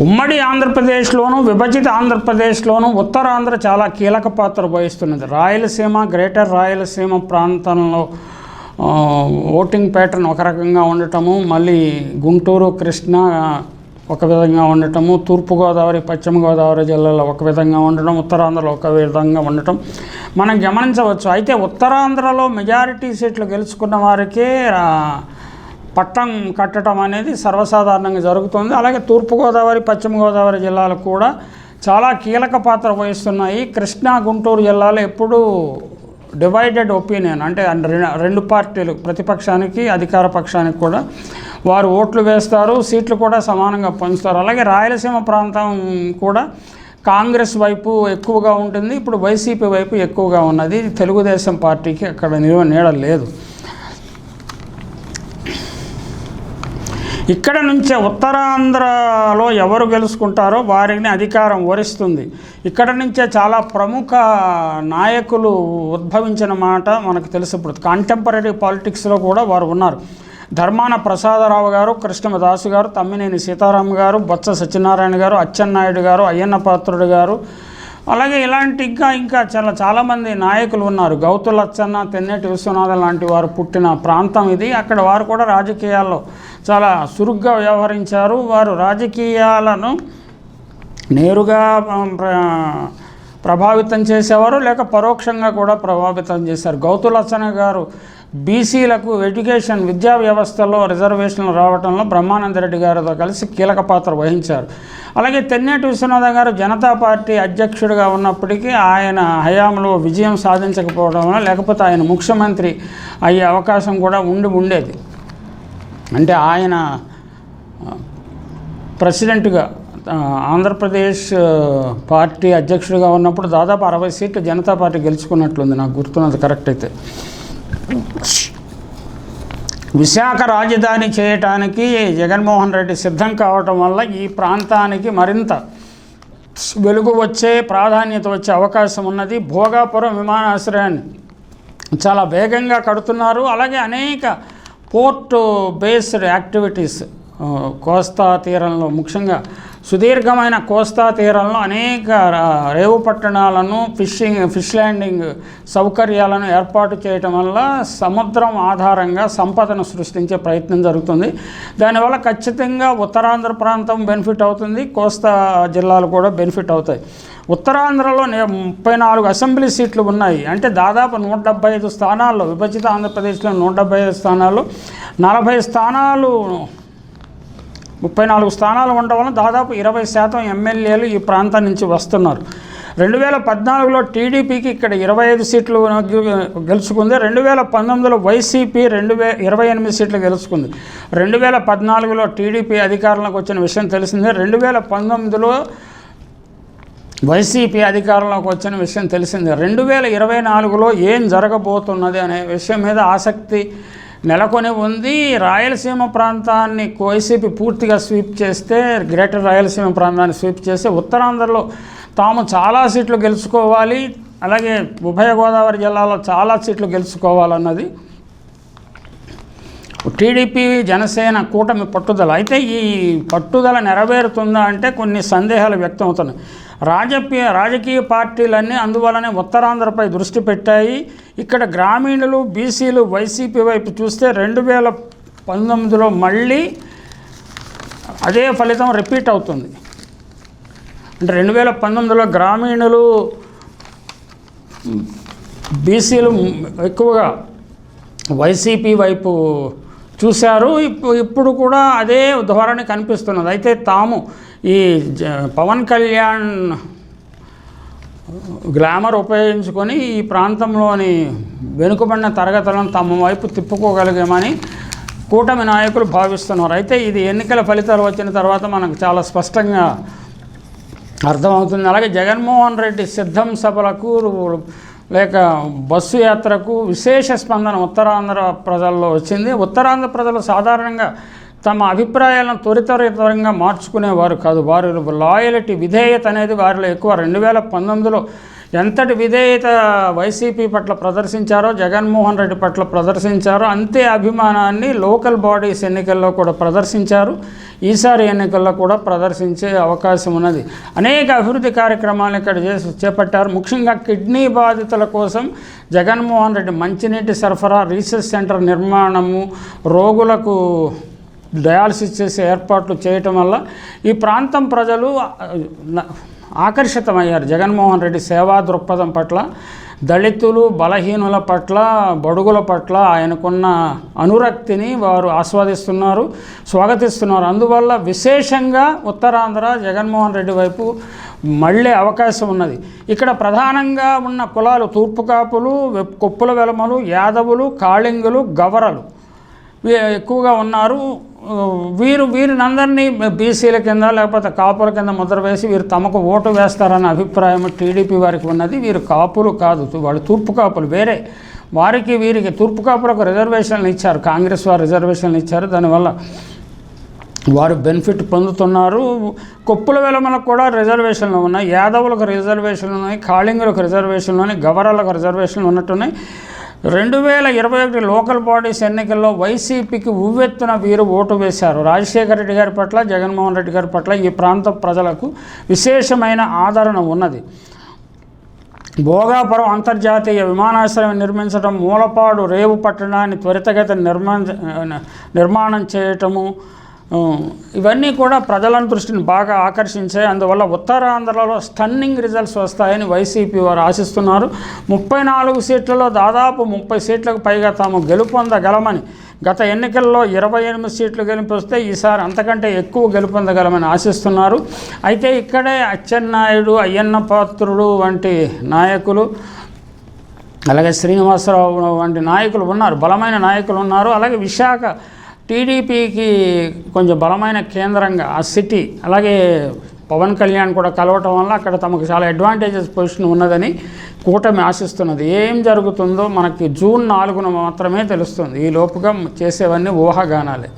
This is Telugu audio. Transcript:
ఉమ్మడి ఆంధ్రప్రదేశ్లోను విభజిత ఆంధ్రప్రదేశ్లోను ఉత్తరాంధ్ర చాలా కీలక పాత్ర వహిస్తున్నది. రాయలసీమ గ్రేటర్ రాయలసీమ ప్రాంతంలో ఓటింగ్ ప్యాటర్న్ ఒక రకంగా ఉండటము మళ్ళీ గుంటూరు కృష్ణ ఒక విధంగా ఉండటము తూర్పుగోదావరి పశ్చిమ గోదావరి జిల్లాలో ఒక విధంగా ఉండటం ఉత్తరాంధ్రలో ఒక విధంగా ఉండటం మనం గమనించవచ్చు. అయితే ఉత్తరాంధ్రలో మెజారిటీ సీట్లు గెలుచుకున్న వారికే పట్టం కట్టడం అనేది సర్వసాధారణంగా జరుగుతుంది. అలాగే తూర్పుగోదావరి పశ్చిమ గోదావరి జిల్లాలు కూడా చాలా కీలక పాత్ర వహిస్తున్నాయి. కృష్ణా గుంటూరు జిల్లాలో ఎప్పుడూ డివైడెడ్ ఒపీనియన్ అంటే రెండు పార్టీలు ప్రతిపక్షానికి అధికార పక్షానికి కూడా. వారు ఓట్లు వేస్తారు సీట్లు కూడా సమానంగా పంచుతారు. అలాగే రాయలసీమ ప్రాంతం కూడా కాంగ్రెస్ వైపు ఎక్కువగా ఉంటుంది. ఇప్పుడు వైసీపీ వైపు ఎక్కువగా ఉన్నది. తెలుగుదేశం పార్టీకి అక్కడ నిలువ నీడ లేదు. ఇక్కడ నుంచే ఉత్తరాంధ్రలో ఎవరు గెలుచుకుంటారో వారిని అధికారం వరిస్తుంది ఇక్కడ నుంచే చాలా ప్రముఖ నాయకులు ఉద్భవించిన మాట మనకు తెలుసు ఇప్పుడు. కాంటెంపరీ పాలిటిక్స్లో కూడా వారు ఉన్నారు. ధర్మాన ప్రసాదరావు గారు కృష్ణదాసు గారు తమ్మినేని సీతారాం గారు బొత్స సత్యనారాయణ గారు అచ్చెన్నాయుడు గారు అయ్యన్న పాత్రుడు గారు అలాగే ఇలాంటి ఇంకా ఇంకా చాలా చాలామంది నాయకులు ఉన్నారు. గౌతు లచ్చన్న తెన్నేటి విశ్వనాథ లాంటి వారు పుట్టిన ప్రాంతం ఇది. అక్కడ వారు కూడా రాజకీయాల్లో చాలా చురుగ్గా వ్యవహరించారు. వారు రాజకీయాలను నేరుగా ప్ర- ప్రభావితం చేసేవారు లేక పరోక్షంగా కూడా ప్రభావితం చేశారు. గౌతులచ్చన గారు బీసీలకు ఎడ్యుకేషన్ విద్యా వ్యవస్థలో రిజర్వేషన్లు రావడంలో బ్రహ్మానంద రెడ్డి గారితో కలిసి కీలక పాత్ర వహించారు. అలాగే తెన్నేటి విశ్వనాథం గారు జనతా పార్టీ అధ్యక్షుడిగా ఉన్నప్పటికీ ఆయన హయాంలో విజయం సాధించకపోవడం వల్ల లేకపోతే ఆయన ముఖ్యమంత్రి అయ్యే అవకాశం కూడా ఉండి ఉండేది. అంటే ఆయన ప్రెసిడెంట్గా ఆంధ్రప్రదేశ్ పార్టీ అధ్యక్షుడిగా ఉన్నప్పుడు దాదాపు అరవై సీట్లు జనతా పార్టీ గెలుచుకున్నట్లుంది. నాకు గుర్తున్నది కరెక్ట్ అయితే. విశాఖ రాజధాని చేయటానికి జగన్మోహన్ రెడ్డి సిద్ధం కావటం వల్ల ఈ ప్రాంతానికి మరింత వెలుగు వచ్చే ప్రాధాన్యత వచ్చే అవకాశం ఉన్నది. భోగాపురం విమానాశ్రయాన్ని చాలా వేగంగా కడుతున్నారు. అలాగే అనేక పోర్ట్ బేస్డ్ యాక్టివిటీస్ కోస్తా తీరంలో ముఖ్యంగా సుదీర్ఘమైన కోస్తా తీరంలో అనేక రేవు పట్టణాలను ఫిషింగ్ ఫిష్ ల్యాండింగ్ సౌకర్యాలను ఏర్పాటు చేయటం వల్ల సముద్రం ఆధారంగా సంపదను సృష్టించే ప్రయత్నం జరుగుతుంది. దానివల్ల ఖచ్చితంగా ఉత్తరాంధ్ర ప్రాంతం బెనిఫిట్ అవుతుంది కోస్తా జిల్లాలు కూడా బెనిఫిట్ అవుతాయి. ఉత్తరాంధ్రలో నే- ముప్పై నాలుగు అసెంబ్లీ సీట్లు ఉన్నాయి. అంటే దాదాపు నూట డెబ్బై ఐదు స్థానాల్లో విభజిత ఆంధ్రప్రదేశ్లో నూట డెబ్బై ఐదు స్థానాలు నలభై స్థానాలు ముప్పై నాలుగు స్థానాలు ఉండడం వల్ల దాదాపు ఇరవై శాతం ఎమ్మెల్యేలు ఈ ప్రాంతం నుంచి వస్తున్నారు. రెండు వేల పద్నాలుగులో టీడీపీకి ఇక్కడ ఇరవై ఐదు సీట్లు గెలుచుకుంది. రెండు వేల పంతొమ్మిదిలో వైసీపీ రెండు వే ఇరవై ఎనిమిది సీట్లు గెలుచుకుంది. రెండు వేల పద్నాలుగులో టీడీపీ అధికారంలోకి వచ్చిన విషయం తెలిసిందే. రెండు వేల పంతొమ్మిదిలో వైసీపీ అధికారంలోకి వచ్చిన విషయం తెలిసిందే. రెండు వేల ఇరవై నాలుగులో ఏం జరగబోతున్నది అనే విషయం మీద ఆసక్తి నెలకొని ఉంది. రాయలసీమ ప్రాంతాన్ని వైసీపీ పూర్తిగా స్వీప్ చేస్తే గ్రేటర్ రాయలసీమ ప్రాంతాన్ని స్వీప్ చేస్తే ఉత్తరాంధ్రలో తాము చాలా సీట్లు గెలుచుకోవాలి. అలాగే ఉభయ గోదావరి జిల్లాలో చాలా సీట్లు గెలుచుకోవాలన్నది టీడీపీ జనసేన కూటమి పట్టుదల. అయితే ఈ పట్టుదల నెరవేరుతుందా అంటే కొన్ని సందేహాలు వ్యక్తం అవుతున్నాయి రాజకీయ రాజకీయ పార్టీలన్నీ అందువలనే ఉత్తరాంధ్రపై దృష్టి పెట్టాయి. ఇక్కడ గ్రామీణులు బీసీలు వైసీపీ వైపు చూస్తే రెండు వేల పంతొమ్మిదిలో మళ్ళీ అదే ఫలితం రిపీట్ అవుతుంది. అంటే రెండు వేల పంతొమ్మిదిలో గ్రామీణులు బీసీలు ఎక్కువగా వైసీపీ వైపు చూశారు. ఇప్పుడు కూడా అదే ధోరణి కనిపిస్తున్నది. అయితే తాము ఈ జ- పవన్ కళ్యాణ్ గ్లామర్ ఉపయోగించుకొని ఈ ప్రాంతంలోని వెనుకబడిన తరగతులను తమ వైపు తిప్పుకోగలిగామని కూటమి నాయకులు భావిస్తున్నారు. అయితే ఇది ఎన్నికల ఫలితాలు వచ్చిన తర్వాత మనకు చాలా స్పష్టంగా అర్థమవుతుంది. అలాగే జగన్మోహన్ రెడ్డి సిద్ధం సభలకు లేక బస్సు యాత్రకు విశేష స్పందన ఉత్తరాంధ్ర ప్రజల్లో వచ్చింది. ఉత్తరాంధ్ర ప్రజలు సాధారణంగా తమ అభిప్రాయాలను త్వరితరితరంగా మార్చుకునేవారు కాదు. వారు లాయలిటీ విధేయత అనేది వారిలో ఎక్కువ. రెండు వేల పంతొమ్మిదిలో ఎంతటి విధేయత వైసీపీ పట్ల ప్రదర్శించారో జగన్మోహన్ రెడ్డి పట్ల ప్రదర్శించారో అంతే అభిమానాన్ని లోకల్ బాడీస్ ఎన్నికల్లో కూడా ప్రదర్శించారు. ఈసారి ఎన్నికల్లో కూడా ప్రదర్శించే అవకాశం ఉన్నది. అనేక అభివృద్ధి కార్యక్రమాలు ఇక్కడ చేసి చేపట్టారు. ముఖ్యంగా కిడ్నీ బాధితుల కోసం జగన్మోహన్ రెడ్డి మంచినీటి సరఫరా రీసెర్చ్ సెంటర్ నిర్మాణము రోగులకు డయాలసిస్ చేసే ఏర్పాట్లు చేయటం వల్ల ఈ ప్రాంతం ప్రజలు న- ఆకర్షితమయ్యారు. జగన్మోహన్ రెడ్డి సేవా దృక్పథం పట్ల దళితులు బలహీనుల పట్ల బడుగుల పట్ల ఆయనకున్న అనురక్తిని వారు ఆస్వాదిస్తున్నారు స్వాగతిస్తున్నారు. అందువల్ల విశేషంగా ఉత్తరాంధ్ర జగన్మోహన్ రెడ్డి వైపు మళ్ళీ అవకాశం ఉన్నది. ఇక్కడ ప్రధానంగా ఉన్న కులాలు తూర్పు కాపులు కొప్పుల వెలమలు యాదవులు కాళింగులు గవరలు. ఎక్కువగా ఉన్నారు. వీరు వీరినందరినీ బీసీల కింద లేకపోతే కాపుల కింద ముద్ర వేసి వీరు తమకు ఓటు వేస్తారన్న అభిప్రాయం టీడీపీ వారికి ఉన్నది. వీరు కాపులు కాదు వాళ్ళు తూర్పు కాపులు వేరే. వారికి వీరికి తూర్పు కాపులకు రిజర్వేషన్లు ఇచ్చారు కాంగ్రెస్ వారు రిజర్వేషన్లు ఇచ్చారు. దానివల్ల వారు బెనిఫిట్ పొందుతున్నారు. కొప్పుల వెలమలకు కూడా రిజర్వేషన్లు ఉన్నాయి. యాదవులకు రిజర్వేషన్లు ఉన్నాయి. కాళింగులకు రిజర్వేషన్లు ఉన్నాయి. గవరాలకు రిజర్వేషన్లు ఉన్నట్టున్నాయి. రెండు వేల ఇరవై ఒకటి లోకల్ బాడీస్ ఎన్నికల్లో వైసీపీకి ఉవ్వెత్తున వీరు ఓటు వేశారు. రాజశేఖర రెడ్డి గారి పట్ల జగన్మోహన్ రెడ్డి గారి పట్ల ఈ ప్రాంత ప్రజలకు విశేషమైన ఆదరణ ఉన్నది. భోగాపురం అంతర్జాతీయ విమానాశ్రయం నిర్మించడం మూలపాడు రేవు పట్టణాన్ని త్వరితగతి నిర్మాణ నిర్మాణం చేయటము ఇవన్నీ కూడా ప్రజల దృష్టిని బాగా ఆకర్షించాయి. అందువల్ల ఉత్తరాంధ్రలో స్టన్నింగ్ రిజల్ట్స్ వస్తాయని వైసీపీ వారు ఆశిస్తున్నారు. ముప్పై నాలుగు సీట్లలో దాదాపు ముప్పై సీట్లకు పైగా తాము గెలుపొందగలమని గత ఎన్నికల్లో ఇరవై ఎనిమిది సీట్లు గెలిపిస్తే ఈసారి అంతకంటే ఎక్కువ గెలుపొందగలమని ఆశిస్తున్నారు. అయితే ఇక్కడే అచ్చెన్నాయుడు అయ్యన్న పాత్రుడు వంటి నాయకులు అలాగే శ్రీనివాసరావు వంటి నాయకులు ఉన్నారు. బలమైన నాయకులు ఉన్నారు. అలాగే విశాఖ టీడీపీకి కొంచెం బలమైన కేంద్రంగా ఆ సిటీ అలాగే పవన్ కళ్యాణ్ కూడా కలవటం వల్ల అక్కడ తమకు చాలా అడ్వాంటేజెస్ పొజిషన్ ఉన్నదని కూటమి ఆశిస్తున్నది. ఏం జరుగుతుందో మనకి జూన్ నాలుగున మాత్రమే తెలుస్తుంది. ఈ లోపుగా చేసేవన్నీ ఊహాగానాలే.